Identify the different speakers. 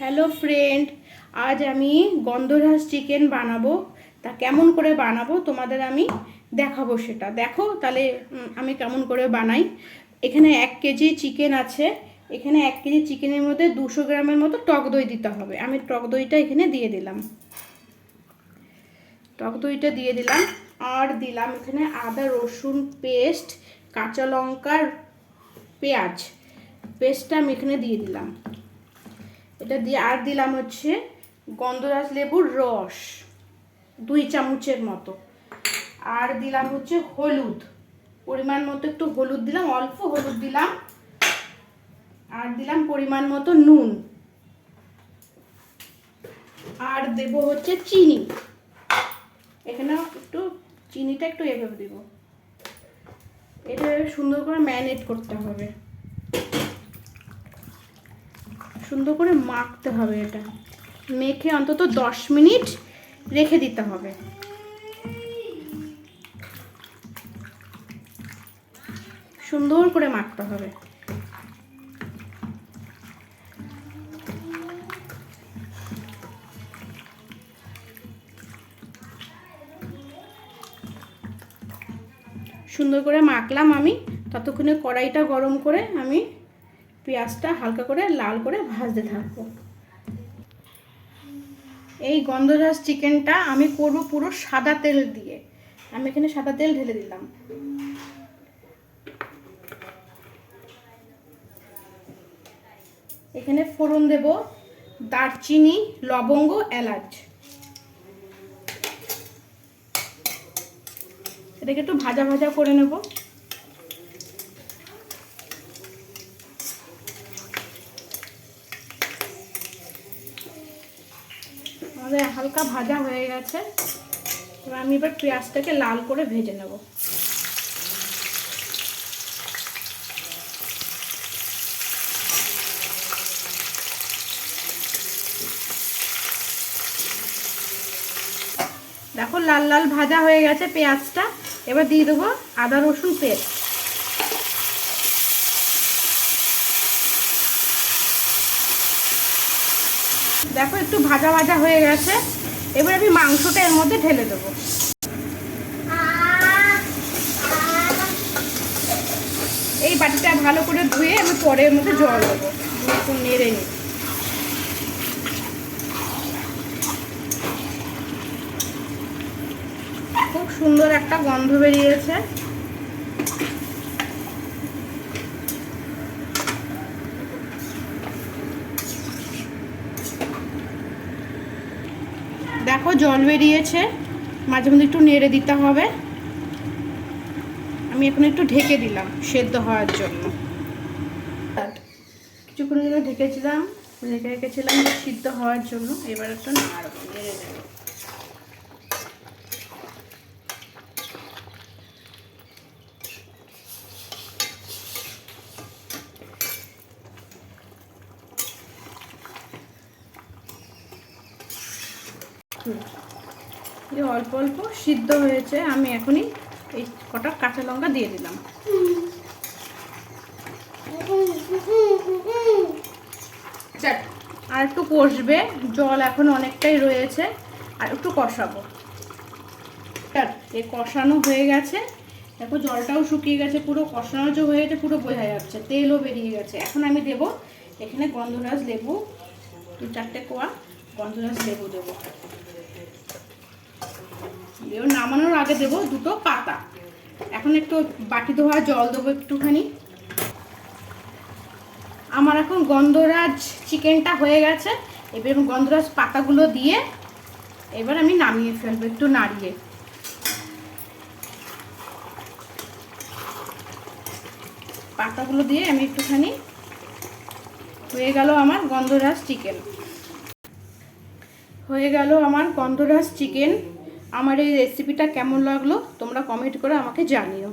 Speaker 1: Hello friend আজ আমি গন্ধরাজ chicken বানাবো। তা কেমন করে বানাবো? তোমাদের আমি দেখাবো সেটা। দেখো, তাহলে আমি কেমন করে বানাই। এখানে এক কেজি চিকেন আছে। এখানে এক কেজি চিকেনের মধ্যে দুশো গ্রামের মতো টক দই দিতে হবে। আমি টক দইটা এখানে দিয়ে দিলাম। টক দইটা দিয়ে দিলাম। আর দিলাম এখানে আদা, রসুন পেস্ট, কাঁচা লঙ্কার পেঁয়াজ। পেস্টটা আমি এখানে দিয়ে দিলাম। এটা দিয়ে আর দিলাম হচ্ছে গন্ধরাজ লেবুর রস, দুই চামচের মতো। আর দিলাম হচ্ছে হলুদ, পরিমাণ মতো একটু হলুদ দিলাম, অল্প হলুদ দিলাম। আর দিলাম পরিমাণ মতো নুন। আর দেব হচ্ছে চিনি। এখানে একটু চিনিটা একটু এভাবে দেব। এটা সুন্দর করে ম্যারিনেট করতে হবে। সুন্দর করে মাখতে হবে এটা। মেখে অন্তত দশ মিনিট রেখে দিতে হবে। সুন্দর করে মাখতে হবে। সুন্দর করে মাখলাম আমি। ততক্ষণে কড়াইটা গরম করে আমি পেঁয়াজটা হালকা করে লাল করে ভাজতে থাকব। এই গন্ধরাজ চিকেনটা আমি করব পুরো সাদা তেল দিয়ে। আমি এখানে সাদা তেল ঢেলে দিলাম। এখানে ফোড়ন দেব, দারচিনি, লবঙ্গ, এলাচ। এটাকে একটু ভাজা ভাজা করে নেব। আমাদের হালকা ভাজা হয়ে গেছে। এবার আমি এবার পেঁয়াজটাকে লাল করে ভেজে নেব। দেখো লাল লাল ভাজা হয়ে গেছে পেঁয়াজটা। এবার দিয়ে দেবো আদা রসুন পেস্ট। দেখো, একটু ভাজা ভাজা হয়ে গেছে। এবার আমি মাংসটা এর মধ্যে ঢেলে দেবো। এই বাটিটা ভালো করে ধুয়ে আমি পরে এর মধ্যে জল দেবো। একটু নেড়ে নিই। খুব সুন্দর একটা গন্ধ বেরিয়েছে। দেখো জল বেরিয়েছে। মাঝে মধ্যে একটু নেড়ে দিতে হবে। আমি এখন একটু ঢেকে দিলাম সেদ্ধ হওয়ার জন্য। কিছুক্ষণ জন্য ঢেকেছিলাম। ঢেকে রেখেছিলাম সিদ্ধ হওয়ার জন্য। এবার একটু নাড়ব, নেড়ে দেব এই অল্প অল্প সিদ্ধ হয়েছে, আমি এখনই এই কটা কাঁচা লঙ্কা দিয়ে দিলাম। আর একটু কষবে, জল এখন অনেকটাই রয়েছে, আর একটু কষাবো। এই কষানো হয়ে গেছে। দেখো, জলটাও শুকিয়ে গেছে, পুরো কষানো যে হয়ে গেছে পুরো বোঝা যাচ্ছে, তেলও বেরিয়ে গেছে। এখন আমি দেব এখানে গন্ধরাজ লেবু দু চারটে কোয়া গন্ধরাজ লেবু দেবো। এবার নামানোর আগে দেবো দুটো পাতা। এখন একটু বাটি ধোয়া, জল দেবো একটুখানি। আমার এখন গন্ধরাজ চিকেনটা হয়ে গেছে। এবার গন্ধরাজ পাতাগুলো দিয়ে এবার আমি নামিয়ে ফেলব একটু নাড়িয়ে। পাতাগুলো দিয়ে আমি একটুখানি হয়ে গেল আমার গন্ধরাজ চিকেন। হয়ে গেল আমার গন্ধরাজ চিকেন। আমার এই রেসিপিটা কেমন লাগল তোমরা কমেন্ট করে আমাকে জানিও।